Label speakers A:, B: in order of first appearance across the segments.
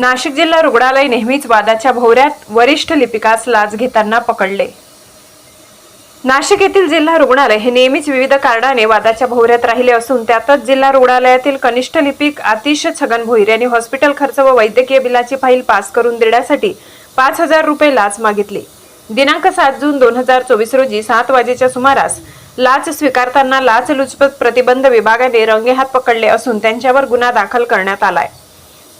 A: नाशिक जिल्हा रुग्णालय नेहमीच वादाच्या भोवऱ्यात वरिष्ठ लिपिकास लाच घेताना पकडले. नाशिक येथील जिल्हा रुग्णालय हे नेहमीच विविध कारणाने वादाच्या भोवऱ्यात राहिले असून त्यातच जिल्हा रुग्णालयातील कनिष्ठ लिपिक आतिश छगन भोईर यांनी हॉस्पिटल खर्च व वैद्यकीय बिलाची फाईल पास करून देण्यासाठी पाच हजार रुपये लाच मागितली. दिनांक सात जून दोन हजार चोवीस रोजी सात वाजेच्या सुमारास लाच स्वीकारताना लाचलुचपत प्रतिबंध विभागाने रंगेहात पकडले असून त्यांच्यावर गुन्हा दाखल करण्यात आलाय.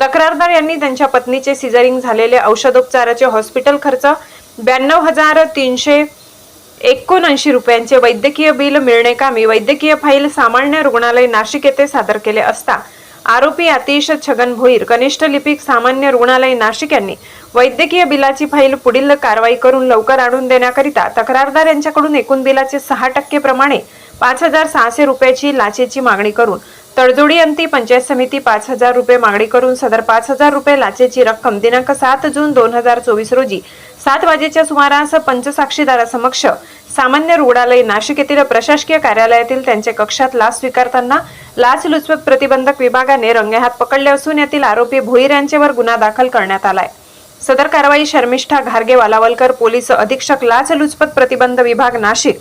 A: तक्रारदार यांनी त्यांच्या पत्नीचे सिझरिंग झालेले औषधोपचाराचे हॉस्पिटल खर्च ब्याण्णव हजार तीनशे एकोणऐंशी रुपयांचे वैद्यकीय बिल मिळणे कामी वैद्यकीय फाईल सामान्य रुग्णालय नाशिक येथे सादर केले असता आरोपी आतिश छगन भोईर कनिष्ठ लिपिक सामान्य रुग्णालय नाशिक यांनी वैद्यकीय बिलाची फाईल पुढील कारवाई करून लवकर आणून देण्याकरिता तक्रारदार यांच्याकडून एकूण बिलाचे सहा टक्के प्रमाणे पाच हजार सहाशे रुपयाची लाचेची मागणी करून तडजोडी अंती पंचायत समिती पाच हजार रुपये मागणी करून सदर पाच हजार रुपये लाचेची रक्कम दिनांक सात जून दोन हजार चोवीस रोजी सात वाजेच्या सुमारास पंचसाक्षीदारासमक्ष सामान्य रुग्णालय नाशिक येथील प्रशासकीय कार्यालयातील त्यांच्या कक्षात लाच स्वीकारताना लाचलुचपत प्रतिबंधक विभागाने रंगेहात पकडले असून यातील आरोपी भोईर यांच्यावर गुन्हा दाखल करण्यात आलाय. सदर कारवाई शर्मिष्ठा घारगे वालावलकर पोलीस अधीक्षक लाचलुचपत प्रतिबंध विभाग नाशिक.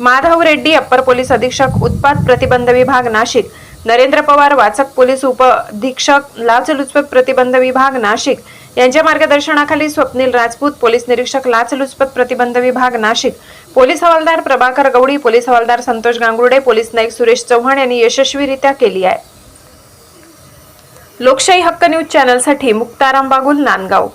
A: माधव रेड्डी अप्पर पोलीस अधीक्षक उत्पाद प्रतिबंध विभाग नाशिक. नरेंद्र पवार वाचक पोलीस उपधीक्षक लाचलुचपत प्रतिबंध विभाग नाशिक. यांच्या मार्गदर्शनाखाली स्वप्नील राजपूत पोलीस निरीक्षक लाचलुचपत प्रतिबंध विभाग नाशिक. पोलीस हवालदार प्रभाकर गवडी पोलीस हवालदार संतोष गांगुर्डे पोलीस नाईक सुरेश चव्हाण यांनी यशस्वीरित्या केली आहे. लोकशाही हक्क न्यूज चॅनलसाठी मुक्ताराम बागुल नांदगाव.